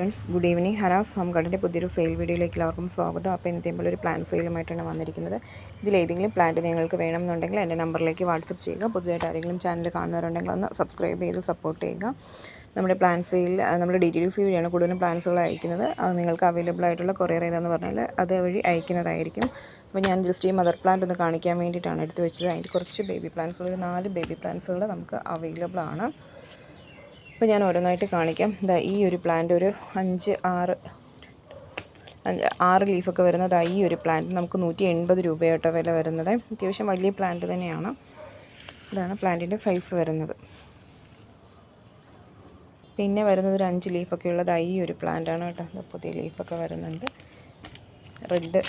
Friends good evening. Haras home ഗാർഡന്റെ പുതിയൊരു sale വീഡിയോയിലേക്ക് എല്ലാവർക്കും സ്വാഗതം. അപ്പോൾ ഇന്നത്തെ ഒരു പ്ലാൻ സെയിലുമായിട്ടാണ് വന്നിരിക്കുന്നത്. ഇതിലേതെങ്കിലും പ്ലാന്റ് നിങ്ങൾക്ക് വേണമെന്നുണ്ടെങ്കിൽ എന്റെ നമ്പറിലേക്ക് വാട്സപ്പ് ചെയ്യുക. പുതിയതായിട്ട് ആരെങ്കിലും ചാനൽ കാണുന്നവരുണ്ടെങ്കിൽ ഒന്ന് സബ്സ്ക്രൈബ് ചെയ്ത് സപ്പോർട്ട് ചെയ്യുക. നമ്മുടെ പ്ലാൻ സെയിൽ നമ്മുടെ ഡീറ്റെയിൽസ് വഴിയാണ് കൂടുതലും പ്ലാൻസുകൾ അയക്കുന്നത്. അത് നിങ്ങൾക്ക് അവൈലബിൾ ആയിട്ടുള്ള കൊറിയർ ഏതാന്ന് പറഞ്ഞാൽ അത് വഴി അയക്കുന്നതായിരിക്കും. അപ്പോൾ ഞാൻ ജസ്റ്റ് ഈ മദർ പ്ലാന്റ് ഒന്ന് കാണിക്കാൻ വേണ്ടിയിട്ടാണ് എടുത്ത് വെച്ചത്. അതിന്റെ കുറച്ച് ബേബി പ്ലാന്റ്സുകൾ നാല് ബേബി പ്ലാന്റ്സുകൾ നമുക്ക് അവൈലബിൾ ആണ്. അപ്പോൾ ഞാൻ ഓരോന്നായിട്ട് കാണിക്കാം. ഇതാ ഈ ഒരു പ്ലാന്റ് ഒരു അഞ്ച് ആറ് ആറ് ലീഫൊക്കെ വരുന്നത് ഈ ഒരു പ്ലാന്റ് നമുക്ക് നൂറ്റി എൺപത് രൂപയായിട്ടോ വില വരുന്നത്. അത്യാവശ്യം വലിയ പ്ലാന്റ് തന്നെയാണ്. ഇതാണ് പ്ലാന്റിന്റെ സൈസ് വരുന്നത്. പിന്നെ വരുന്നത് ഒരു അഞ്ച് ലീഫൊക്കെ ഉള്ളത് ഈ ഒരു പ്ലാന്റാണ് കേട്ടോ. പുതിയ ലീഫൊക്കെ വരുന്നുണ്ട്. റെഡ്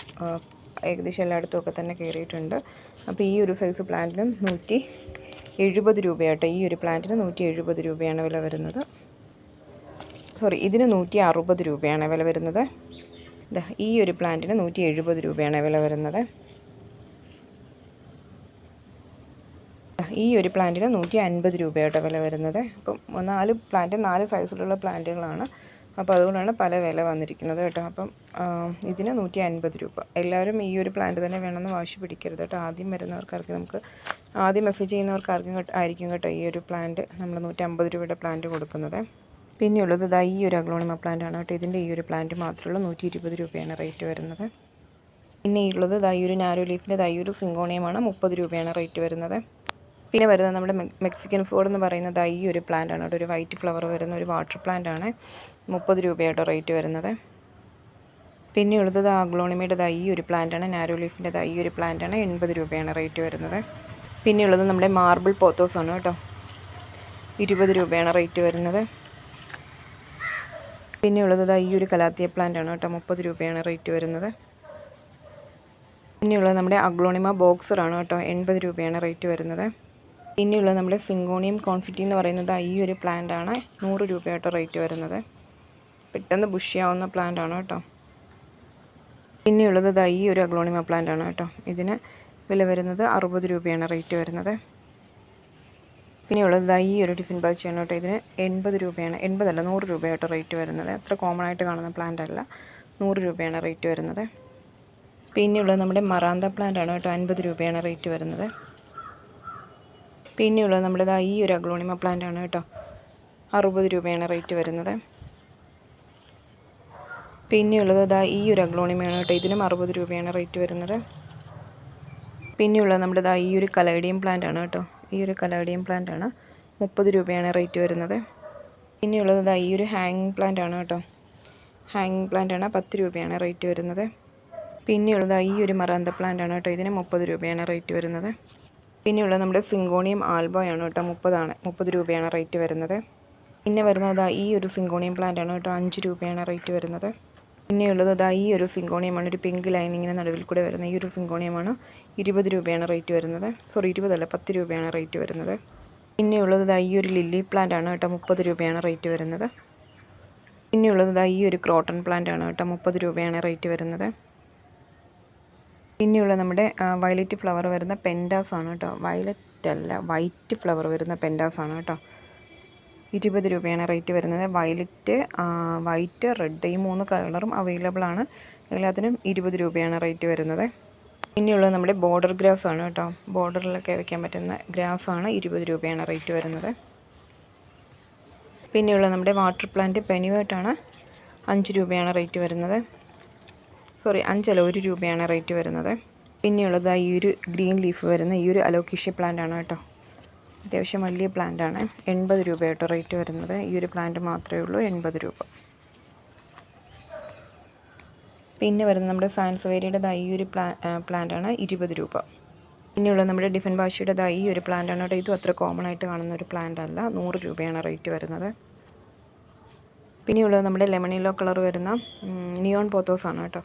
ഏകദേശം എല്ലായിടത്തും ഒക്കെ തന്നെ കയറിയിട്ടുണ്ട് അപ്പോൾ ഈ ഒരു സൈസ് പ്ലാന്റിനും നൂറ്റി എഴുപത് രൂപയാട്ടോ. ഈ ഒരു പ്ലാന്റിന് നൂറ്റി എഴുപത് രൂപയാണ് വില വരുന്നത്. സോറി ഇതിന് നൂറ്റി അറുപത് രൂപയാണ് വില വരുന്നത്. ഈ ഒരു പ്ലാന്റിന് നൂറ്റി എഴുപത് രൂപയാണ് വില വരുന്നത്. ഈ ഒരു പ്ലാന്റിന് നൂറ്റി അൻപത് രൂപയാട്ടോ വില വരുന്നത്. അപ്പം നാല് പ്ലാന്റ് നാല് സൈസിലുള്ള പ്ലാന്റുകളാണ്. അപ്പോൾ അതുകൊണ്ടാണ് പല വില വന്നിരിക്കുന്നത് കേട്ടോ. അപ്പം ഇതിന് നൂറ്റി അൻപത് രൂപ. എല്ലാവരും ഈ ഒരു പ്ലാന്റ് തന്നെ വേണമെന്ന് വാശി പിടിക്കരുത് കേട്ടോ. ആദ്യം വരുന്നവർക്കാർക്ക് നമുക്ക് ആദ്യം മെസ്സേജ് ചെയ്യുന്നവർക്കാർക്കും ആയിരിക്കും കേട്ടോ ഈ ഒരു പ്ലാന്റ് നമ്മൾ നൂറ്റമ്പത് രൂപയുടെ പ്ലാന്റ് കൊടുക്കുന്നത്. പിന്നെയുള്ളത് ഇതാ ഈ ഒരു അഗ്ലോണിമ പ്ലാന്റ് ആണ് കേട്ടോ. ഇതിന്റെ ഈ ഒരു പ്ലാന്റ് മാത്രമുള്ളൂ നൂറ്റി ഇരുപത് രൂപയാണ് റേറ്റ് വരുന്നത്. പിന്നെ ഉള്ളത് ഈ ഒരു നാരോ ലീഫിന്റെ ഈ ഒരു സിങ്കോണിയമാണ് മുപ്പത് രൂപയാണ് റേറ്റ് വരുന്നത്. പിന്നെ വരുന്നത് നമ്മുടെ മെക്സിക്കൻ ഫ്ലോഡ് എന്ന് പറയുന്നത് ഈ ഒരു പ്ലാന്റ് ആണ്. ഒരു വൈറ്റ് ഫ്ലവർ വരുന്ന ഒരു വാട്ടർ പ്ലാന്റ് ആണ്. മുപ്പത് രൂപയായിട്ട് റേറ്റ് വരുന്നത്. പിന്നെ ഉള്ളത് ആഗ്ലോണിമയുടെ ഈ ഒരു പ്ലാന്റ് ആണ്. നാരോ ലീഫിന്റെ ഈ ഒരു പ്ലാന്റ് ആണ്. എൺപത് രൂപയാണ് റേറ്റ് വരുന്നത്. പിന്നെ ഉള്ളത് നമ്മുടെ മാർബിൾ പോത്തോസ് ആണ് കേട്ടോ. ഇരുപത് രൂപയാണ് റേറ്റ് വരുന്നത്. പിന്നെ ഉള്ളത് ഈ ഒരു കലാത്തിയ പ്ലാന്റ് ആണ് കേട്ടോ. മുപ്പത് രൂപയാണ് റേറ്റ് വരുന്നത്. പിന്നെയുള്ളത് നമ്മുടെ അഗ്ലോണിമ ബോക്സർ ആണ് കേട്ടോ. എൺപത് രൂപയാണ് റേറ്റ് വരുന്നത്. പിന്നെയുള്ളത് നമ്മുടെ സിങ്കോണിയം കോൺഫിറ്റി എന്ന് പറയുന്നത് ഈ ഒരു പ്ലാന്റ് ആണ്. നൂറ് രൂപയായിട്ട് റേറ്റ് വരുന്നത്. പെട്ടെന്ന് ബുഷിയാവുന്ന പ്ലാന്റ് ആണ് കേട്ടോ. പിന്നെയുള്ളത് ഈ ഒരു അഗ്ലോണിമ പ്ലാന്റ് ആണ് കേട്ടോ. ഇതിന് വില വരുന്നത് അറുപത് രൂപയാണ് റേറ്റ് വരുന്നത്. പിന്നെയുള്ളത് ഈ ഒരു ടിഫിൻ ബാച്ചിയാണ് കേട്ടോ. ഇതിന് എൺപത് രൂപയാണ്. എൺപതല്ല നൂറ് രൂപയായിട്ട് റേറ്റ് വരുന്നത്. അത്ര കോമൺ ആയിട്ട് കാണുന്ന പ്ലാന്റ് അല്ല. നൂറ് രൂപയാണ് റേറ്റ് വരുന്നത്. പിന്നെയുള്ളത് നമ്മുടെ മറാന്ത പ്ലാന്റ് ആണ് കേട്ടോ. അൻപത് രൂപയാണ് റേറ്റ് വരുന്നത്. പിന്നെയുള്ളത് നമ്മുടെ ഈ ഒരു അഗ്ലോണിമ പ്ലാന്റ് ആണ് കേട്ടോ. അറുപത് രൂപയാണ് റേറ്റ് വരുന്നത്. പിന്നെയുള്ളത് ഇതാ ഈ ഒരു അഗ്ലോണിമയാണ് കേട്ടോ. ഇതിനും അറുപത് രൂപയാണ് റേറ്റ് വരുന്നത്. പിന്നെയുള്ളത് നമ്മുടെ ഇതാ ഈ ഒരു കലേഡിയം പ്ലാന്റ് ആണ് കേട്ടോ. ഈ ഒരു കലേഡിയം പ്ലാന്റ് ആണ് മുപ്പത് രൂപയാണ് റേറ്റ് വരുന്നത്. പിന്നെയുള്ളത് ഇതാ ഈ ഒരു ഹാങ്ങിങ് പ്ലാന്റ് ആണ് കേട്ടോ. ഹാങ്ങിങ് പ്ലാന്റ് ആണ് പത്ത് രൂപയാണ് റേറ്റ് വരുന്നത്. പിന്നെയുള്ളത് ഈ ഒരു മറാന്ത പ്ലാന്റ് ആണ് കേട്ടോ. ഇതിന് മുപ്പത് രൂപയാണ് റേറ്റ് വരുന്നത്. പിന്നെയുള്ളത് നമ്മുടെ സിങ്കോണിയം ആൽബോയാണ് കേട്ടോ മുപ്പതാണ് മുപ്പത് രൂപയാണ് റേറ്റ് വരുന്നത്. പിന്നെ വരുന്നത് ഈ ഒരു സിങ്കോണിയം പ്ലാന്റ് ആണ് കേട്ടോ അഞ്ച് രൂപയാണ് റേറ്റ് വരുന്നത്. പിന്നെയുള്ളത് അതാ ഈ ഒരു സിങ്കോണിയമാണ് ഒരു പിങ്ക് ലൈനിങ്ങിന് നടുവിൽ കൂടെ വരുന്ന ഈ ഒരു സിങ്കോണിയമാണ് ഇരുപത് രൂപയാണ് റേറ്റ് വരുന്നത്. സോറി ഇരുപതല്ല പത്ത് രൂപയാണ് റേറ്റ് വരുന്നത്. പിന്നെയുള്ളത് ഇതാ ഈ ഒരു ലില്ലി പ്ലാന്റ് ആണ് കേട്ടോ മുപ്പത് രൂപയാണ് റേറ്റ് വരുന്നത്. പിന്നെയുള്ളത് ഇതാ ഈ ഒരു ക്രോട്ടൺ പ്ലാന്റ് ആണ് കേട്ടോ മുപ്പത് രൂപയാണ് റേറ്റ് വരുന്നത്. പിന്നെയുള്ള നമ്മുടെ വയലറ്റ് ഫ്ലവർ വരുന്ന പെൻഡാസ് ആണ് കേട്ടോ. വയലറ്റ് അല്ല വൈറ്റ് ഫ്ലവർ വരുന്ന പെൻഡാസ് ആണ് കേട്ടോ. ഇരുപത് രൂപയാണ് റേറ്റ് വരുന്നത്. വയലറ്റ് വൈറ്റ് റെഡ് ഈ മൂന്ന് കളറും അവൈലബിൾ ആണ്. എല്ലാത്തിനും ഇരുപത് രൂപയാണ് റേറ്റ് വരുന്നത്. പിന്നെയുള്ളത് നമ്മുടെ ബോർഡർ ഗ്രാസ് ആണ് കേട്ടോ. ബോർഡറിലൊക്കെ വയ്ക്കാൻ പറ്റുന്ന ഗ്രാസ് ആണ് ഇരുപത് രൂപയാണ് റേറ്റ് വരുന്നത്. പിന്നെയുള്ള നമ്മുടെ വാട്ടർ പ്ലാന്റ് പെനിവേട്ടാണ് അഞ്ച് രൂപയാണ് റേറ്റ് വരുന്നത്. സോറി അഞ്ചല്ല ഒരു രൂപയാണ് റേറ്റ് വരുന്നത്. പിന്നെയുള്ളത് ഈ ഒരു ഗ്രീൻ ലീഫ് വരുന്ന ഈ ഒരു അലോക്കിഷ്യ പ്ലാന്റ് ആണ് കേട്ടോ. അത്യാവശ്യം വലിയ പ്ലാന്റ് ആണ്. എൺപത് രൂപ കേട്ടോ റേറ്റ് വരുന്നത്. ഈ ഒരു പ്ലാന്റ് മാത്രമേ ഉള്ളൂ എൺപത് രൂപ. പിന്നെ വരുന്നത് നമ്മുടെ സയൻസ് വേരിയുടെ ഈ ഒരു പ്ലാ ആണ് ഇരുപത് രൂപ. പിന്നെയുള്ള നമ്മുടെ ഡിഫൻ ഭാഷയുടെ ഈ ഒരു പ്ലാന്റ് ആണ് കേട്ടോ. ഇതും അത്ര കോമൺ ആയിട്ട് കാണുന്ന ഒരു പ്ലാന്റ് അല്ല. നൂറ് രൂപയാണ് റേറ്റ് വരുന്നത്. പിന്നെയുള്ളത് നമ്മുടെ ലെമണിലോ കളർ വരുന്ന നിയോൺ പോത്തോസ് ആണ് കേട്ടോ.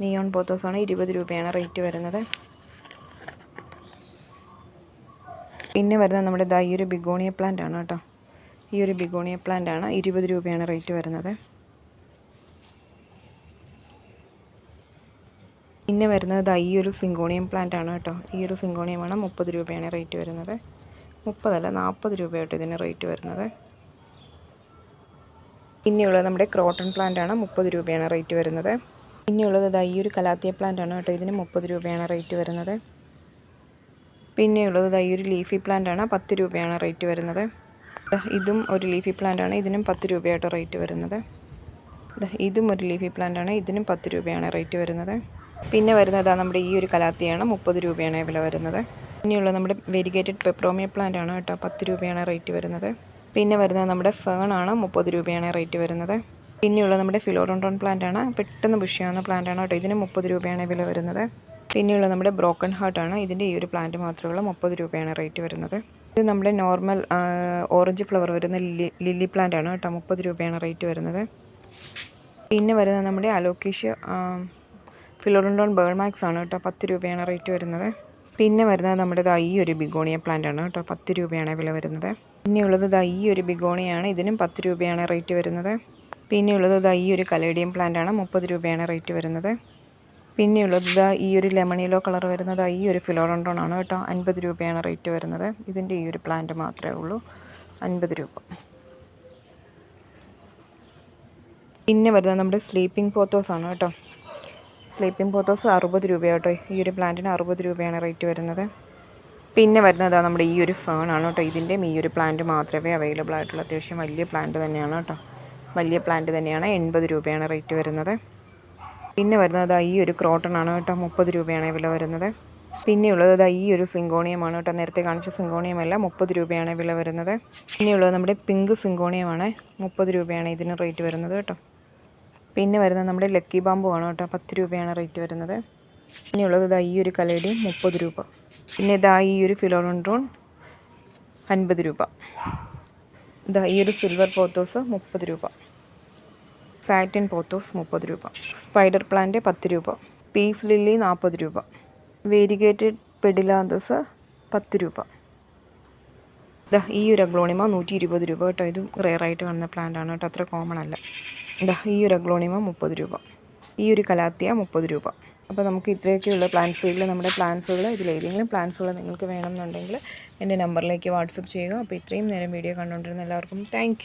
നിയോൺ പോത്തോസാണ് ഇരുപത് രൂപയാണ് റേറ്റ് വരുന്നത്. പിന്നെ വരുന്നത് നമ്മുടെ ഇതാ ഈ ഒരു ബിഗോണിയ പ്ലാന്റ് ആണ് കേട്ടോ. ഈ ഒരു ബിഗോണിയ പ്ലാന്റ് ആണ് ഇരുപത് രൂപയാണ് റേറ്റ് വരുന്നത്. പിന്നെ വരുന്നത് ഇതാ ഈ ഒരു സിങ്കോണിയം പ്ലാന്റ് ആണ് കേട്ടോ. ഈ ഒരു സിങ്കോണിയം ആണ് മുപ്പത് രൂപയാണ് റേറ്റ് വരുന്നത്. മുപ്പതല്ല നാൽപ്പത് രൂപയായിട്ട് ഇതിന് റേറ്റ് വരുന്നത്. പിന്നെയുള്ളത് നമ്മുടെ ക്രോട്ടൺ പ്ലാന്റ് ആണ് മുപ്പത് രൂപയാണ് റേറ്റ് വരുന്നത്. പിന്നെയുള്ളത് ഇതാ ഈ ഒരു കലാത്തിയ പ്ലാന്റ് ആണ് കേട്ടോ. ഇതിന് മുപ്പത് രൂപയാണ് റേറ്റ് വരുന്നത്. പിന്നെയുള്ളത് ഇതാ ഈ ഒരു ലീഫി പ്ലാന്റ് ആണ് പത്ത് രൂപയാണ് റേറ്റ് വരുന്നത്. ഇതും ഒരു ലീഫി പ്ലാന്റ് ആണ്. ഇതിനും പത്ത് രൂപയായിട്ട് റേറ്റ് വരുന്നത്. ഇതും ഒരു ലീഫി പ്ലാന്റ് ആണ്. ഇതിനും പത്ത് രൂപയാണ് റേറ്റ് വരുന്നത്. പിന്നെ വരുന്നത് നമ്മുടെ ഈ ഒരു കലാത്തിയാണ് മുപ്പത് രൂപയാണ് വില വരുന്നത്. പിന്നെയുള്ളത് നമ്മുടെ വെരിഗേറ്റഡ് പെപ്രോമിയ പ്ലാന്റ് ആണ് കേട്ടോ. പത്ത് രൂപയാണ് റേറ്റ് വരുന്നത്. പിന്നെ വരുന്നത് നമ്മുടെ ഫേൺ ആണ് മുപ്പത് രൂപയാണ് റേറ്റ് വരുന്നത്. പിന്നെയുള്ളത് നമ്മുടെ ഫിലോഡോണ്ടോൺ പ്ലാന്റ് ആണ്. പെട്ടെന്ന് ബുഷിയാവുന്ന പ്ലാന്റ് ആണ് കേട്ടോ. ഇതിന് മുപ്പത് രൂപയാണ് വില വരുന്നത്. പിന്നെയുള്ള നമ്മുടെ ബ്രോക്കൺ ഹാർട്ട് ആണ്. ഇതിന്റെ ഈ ഒരു പ്ലാന്റ് മാത്രമുള്ള മുപ്പത് രൂപയാണ് റേറ്റ് വരുന്നത്. ഇത് നമ്മുടെ നോർമൽ ഓറഞ്ച് ഫ്ലവർ വരുന്ന ലില്ലി ലില്ലി പ്ലാന്റ് ആണ് കേട്ടോ. മുപ്പത് രൂപയാണ് റേറ്റ് വരുന്നത്. പിന്നെ വരുന്നത് നമ്മുടെ അലോക്കേഷ്യ ഫിലോഡോണ്ടോൺ ബേൾമാക്സ് ആണ് കേട്ടോ. പത്ത് രൂപയാണ് റേറ്റ് വരുന്നത്. പിന്നെ വരുന്നത് നമ്മുടെ ദാ ഈ ഒരു ബിഗോണിയ പ്ലാന്റ് ആണ് കേട്ടോ. പത്ത് രൂപയാണ് വില വരുന്നത്. പിന്നെയുള്ളത് ദാ ഈ ഒരു ബിഗോണിയാണ് ഇതിനും പത്ത് രൂപയാണ് റേറ്റ് വരുന്നത്. പിന്നെയുള്ളത് ഇതാ ഈ ഒരു കലേഡിയം പ്ലാന്റ് ആണ് മുപ്പത് രൂപയാണ് റേറ്റ് വരുന്നത്. പിന്നെയുള്ളത് ഇതാ ഈ ഒരു ലെമൺ യെല്ലോ കളർ വരുന്നത് ഈ ഒരു ഫിലോഡോണ്ടോൺ ആണ് കേട്ടോ. അൻപത് രൂപയാണ് റേറ്റ് വരുന്നത്. ഇതിന്റെ ഈ ഒരു പ്ലാന്റ് മാത്രമേ ഉള്ളൂ. അൻപത് രൂപ. പിന്നെ വരുന്നത് നമ്മുടെ സ്ലീപ്പിംഗ് പോത്തോസ് ആണ് കേട്ടോ. സ്ലീപ്പിംഗ് പോത്തോസ് അറുപത് കേട്ടോ. ഈ ഒരു പ്ലാന്റിന് അറുപത് രൂപയാണ് റേറ്റ് വരുന്നത്. പിന്നെ വരുന്നത് നമ്മുടെ ഈ ഒരു ഫേൺ ആണ് കേട്ടോ. ഇതിന്റെയും ഈ ഒരു പ്ലാന്റ് മാത്രമേ അവൈലബിൾ ആയിട്ടുള്ളൂ. അത്യാവശ്യം വലിയ പ്ലാന്റ് തന്നെയാണ് കേട്ടോ. വലിയ പ്ലാന്റ് തന്നെയാണ്. എൺപത് രൂപയാണ് റേറ്റ് വരുന്നത്. പിന്നെ വരുന്നത് ഈ ഒരു ക്രോട്ടൺ ആണ് കേട്ടോ. മുപ്പത് രൂപയാണ് വില വരുന്നത്. പിന്നെയുള്ളത് ദാ ഈ ഒരു സിങ്കോണിയമാണ് കേട്ടോ. നേരത്തെ കാണിച്ച സിങ്കോണിയമല്ല മുപ്പത് രൂപയാണ് വില വരുന്നത്. പിന്നെയുള്ളത് നമ്മുടെ പിങ്ക് സിങ്കോണിയമാണ്. മുപ്പത് രൂപയാണ് ഇതിന് റേറ്റ് വരുന്നത് കേട്ടോ. പിന്നെ വരുന്നത് നമ്മുടെ ലക്കി ബാമ്പു ആണ് കേട്ടോ. പത്ത് രൂപയാണ് റേറ്റ് വരുന്നത്. പിന്നെയുള്ളത് ഇതാ ഈ ഒരു കലയുടെ മുപ്പത് രൂപ. പിന്നെ ഇതാ ഈ ഒരു ഫിലോഡോൺട്രോൺ അൻപത് രൂപ. ഇതാ ഈ ഒരു സിൽവർ പോത്തോസ് മുപ്പത് രൂപ. സാറ്റിൻ പോത്തോസ് മുപ്പത് രൂപ. സ്പൈഡർ പ്ലാന്റ് പത്ത് രൂപ. പീസ് ലില്ലി നാൽപ്പത് രൂപ. വേരിഗേറ്റഡ് പെഡിലാന്തസ് പത്ത് രൂപ. ഇതാ ഈ ഒരു അഗ്ലോണിമ നൂറ്റി ഇരുപത് രൂപ കേട്ടോ. ഇതും റെയറായിട്ട് കാണുന്ന പ്ലാന്റ് ആണ് കേട്ടോ. അത്ര കോമൺ അല്ല. ഇതാ ഈ ഒരു അഗ്ലോണിമ മുപ്പത് രൂപ. ഈ ഒരു കലാത്തിയ മുപ്പത് രൂപ. അപ്പോൾ നമുക്ക് ഇത്രയൊക്കെയുള്ള പ്ലാൻസുകൾ നമ്മുടെ പ്ലാൻസുകൾ ഇതിലേതെങ്കിലും പ്ലാൻസുകൾ നിങ്ങൾക്ക് വേണമെന്നുണ്ടെങ്കിൽ എന്റെ നമ്പറിലേക്ക് വാട്സപ്പ് ചെയ്യുക. അപ്പോൾ ഇത്രയും നേരം വീഡിയോ കണ്ടുകൊണ്ടിരുന്ന എല്ലാവർക്കും താങ്ക്